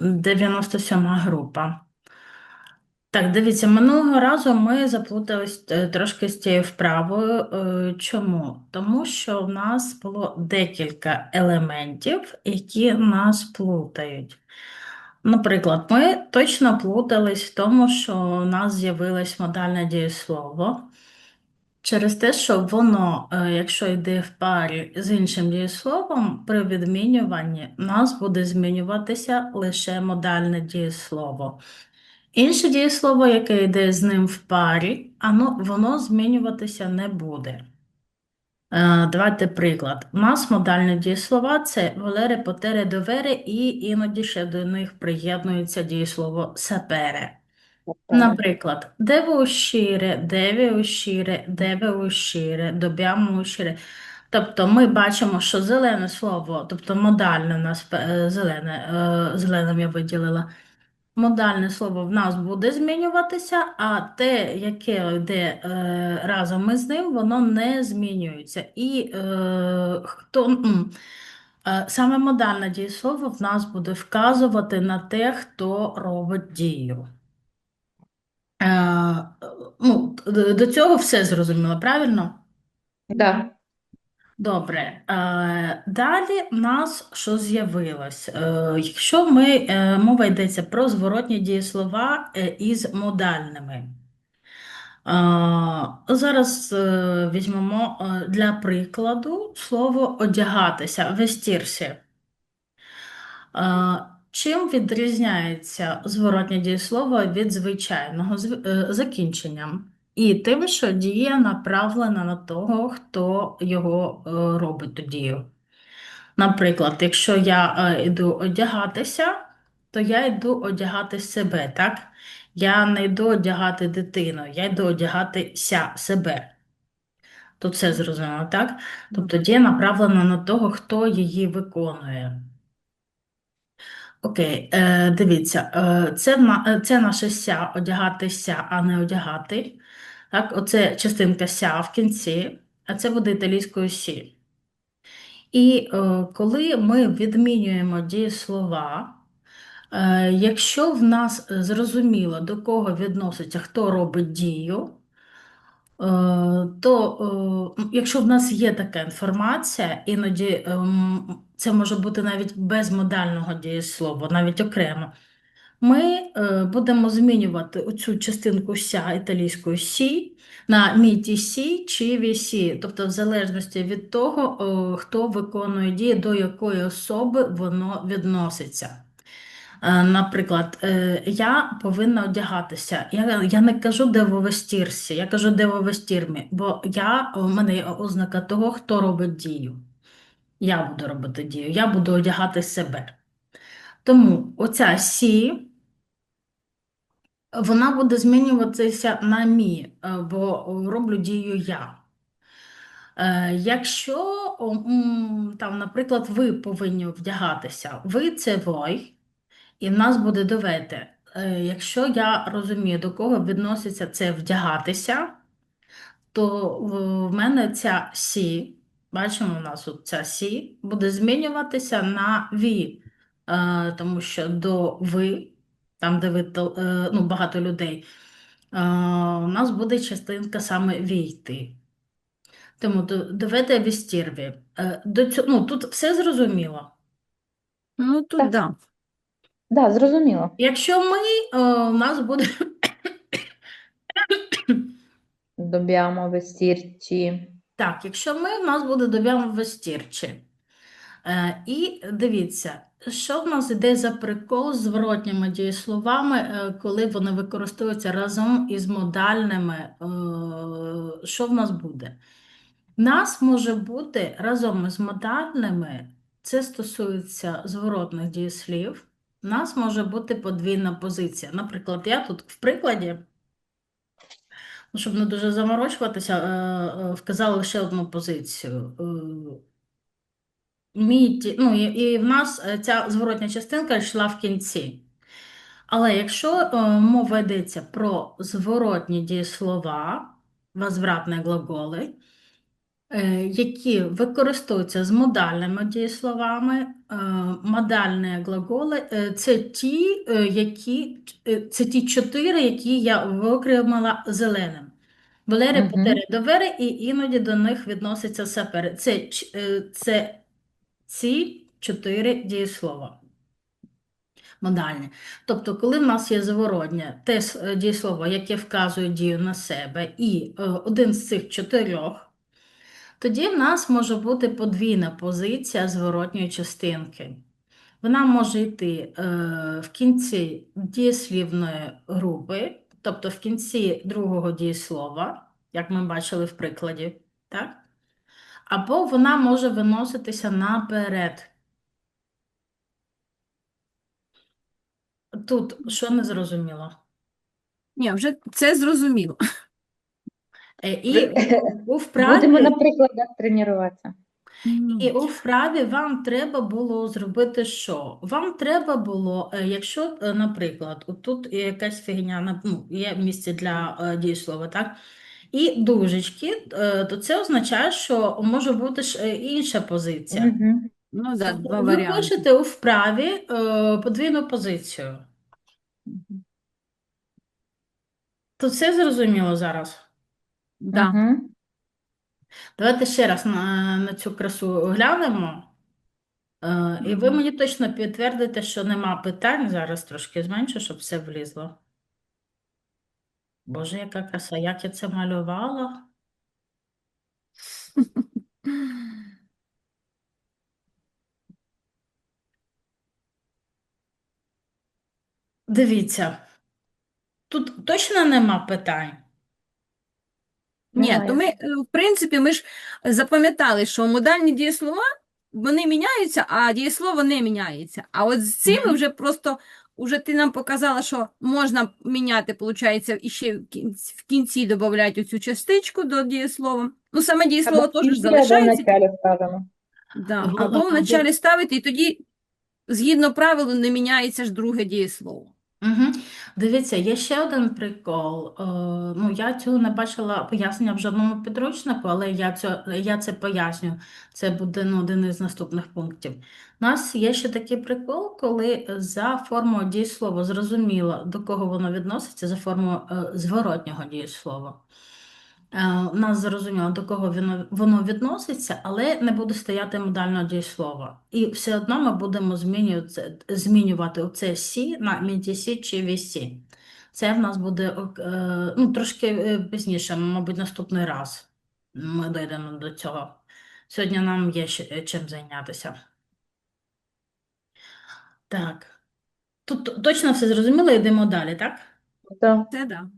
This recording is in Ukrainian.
97 група. Так, дивіться, минулого разу ми заплутались е, трошки з цією вправою. Е, Чому? Тому що в нас було декілька елементів, які нас плутають. Наприклад, ми точно плутались в тому, що у нас з'явилось модальне дієслово. Через те, що воно, е, якщо йде в парі з іншим дієсловом, при відмінюванні у нас буде змінюватися лише модальне дієслово. Інше дієслово, яке йде з ним в парі, ано- воно змінюватися не буде. Е, Давайте приклад. У нас модальні дієслова це волере, потере, довере, і іноді ще до них приєднується дієслово сапере. Наприклад, devo uscire, deve uscire, deve uscire, dobbiamo uscire. Тобто ми бачимо, що зелене слово, тобто модальне у нас е, зелене, е, зеленим я виділила. Модальне слово в нас буде змінюватися, а те, яке йде е, разом із ним, воно не змінюється. І хто, саме модальне дієслово в нас буде вказувати на те, хто робить дію. Е, ну, до цього все зрозуміло, правильно? Да. Добре. Е, далі в нас що з'явилось? Е, якщо ми, е, мова йдеться про зворотні дієслова із модальними. Зараз візьмемо для прикладу слово одягатися, вестірсі. Чим відрізняється зворотнє дієслово від звичайного Зв- е. І тим, що дія направлена на того, хто його е, робить ту дію. Наприклад, якщо я е, йду одягатися, то я йду одягати себе, так? Я не йду одягати дитину, я йду одягатися себе. Тут все зрозуміло, так? Тобто дія направлена на того, хто її виконує. Окей, е, дивіться, е, це, е, це наше ся, одягатися, а не одягати. Так, оце частинка ся в кінці, а це буде італійською сі. І е, коли ми відмінюємо дієслова, е, якщо в нас е, зрозуміло, до кого відноситься, хто робить дію, то е, якщо в нас є така інформація, іноді ем, це може бути навіть без модального дієслова, навіть окремо. Ми е, будемо змінювати оцю частинку ся італійської сі на міті сі чи вісі, тобто в залежності від того, е, хто виконує дії, до якої особи воно відноситься. Е, Наприклад, е, я повинна одягатися. Я, я не кажу дево вестірсі, я кажу дево вестірмі, бо я, у мене є ознака того, хто робить дію. Я буду робити дію, я буду одягати себе. Тому оця сі. Вона буде змінюватися на мі, е, бо роблю дію я. Якщо, там, наприклад, ви повинні вдягатися, ви це вой, і в нас буде довете. Е, Якщо я розумію, до кого відноситься це вдягатися, то в мене ця сі, бачимо, у нас от ця сі, буде змінюватися на ві, е, тому що до ви, там, де ви е, ну, багато людей, е, у нас буде частинка саме війти. Тому доведе вістірві. До цього, ну, тут все зрозуміло. Ну, тут Так. да. Да, зрозуміло. Якщо ми, е, у нас буде Dobbiamo vestirci. Так, якщо ми, в нас буде доб'ямо вестірчі. Е, і дивіться, що в нас йде за прикол з зворотніми дієсловами, е, коли вони використовуються разом із модальними, е, що в нас буде? В нас може бути разом із модальними, це стосується зворотних дієслів, в нас може бути подвійна позиція. Наприклад, я тут в прикладі. Ну, щоб не дуже заморочуватися, е, е, вказала лише одну позицію. Е, Мій, ну, і, в нас ця зворотня частинка йшла в кінці. Але якщо мова йдеться про зворотні дієслова, возвратні глаголи, які використовуються з модальними дієсловами, Модальні глаголи е, це ті, е, які, е, це ті чотири, які я викремила зеленим. Велери, Мгм. потери, довери, і іноді до них відноситься сапери. Це, е, це ці чотири дієслова. Модальні. Тобто, коли в нас є зворотнє те е, дієслово, яке вказує дію на себе, і е, один з цих чотирьох, тоді в нас може бути подвійна позиція зворотньої частинки. Вона може йти е, в кінці дієслівної групи, тобто в кінці другого дієслова, як ми бачили в прикладі, так? Або вона може виноситися наперед. Тут що не зрозуміло? Ні, вже це зрозуміло. Е, І у Будемо вправі, на прикладах тренуватися. і у вправі вам треба було зробити що? Вам треба було, е, якщо, е, наприклад, тут є якась фігня, ну, є місце для дієслова, так? І дужечки, то це означає, що може бути ж інша позиція. Мгм. Ну, да, Тобто два ви варіанти. пишете у вправі подвійну позицію. То все зрозуміло зараз? Да. Мгм. Давайте ще раз на, на цю красу глянемо. Е, і ви мені точно підтвердите, що нема питань. Зараз трошки зменшу, щоб все влізло. Боже, яка краса, як я це малювала. Дивіться, тут точно нема питань. Ні, то ми, е, в принципі, ми ж запам'ятали, що модальні дієслова, вони міняються, а дієслово не міняється. А от з цими вже просто, уже ти нам показала, що можна міняти, виходить, і ще в кінці, в кінці додати оцю частичку до дієслова. Ну, саме дієслово Або теж кінці, або в залишається. началі ставимо. Да. Або- Або в началі ставити, і тоді, згідно правилу, не міняється ж друге дієслово. Угу. Дивіться, є ще один прикол. Е, ну, я цього не бачила пояснення в жодному підручнику, але я, це, я це поясню. Це буде ну, один із наступних пунктів. У нас є ще такий прикол, коли за формою дієслова зрозуміло, до кого воно відноситься, за формою е, зворотнього дієслова. Е, У нас зрозуміло, до кого воно, воно відноситься, але не буде стояти модального дієслова. І все одно ми будемо змінювати, змінювати оце сі на мідісі чи вісі. Це в нас буде е, ну, трошки е, пізніше, мабуть, наступний раз ми дійдемо до цього. Сьогодні нам є ще чим зайнятися. Так. Тут точно все зрозуміло, йдемо далі, так? Так. Це да.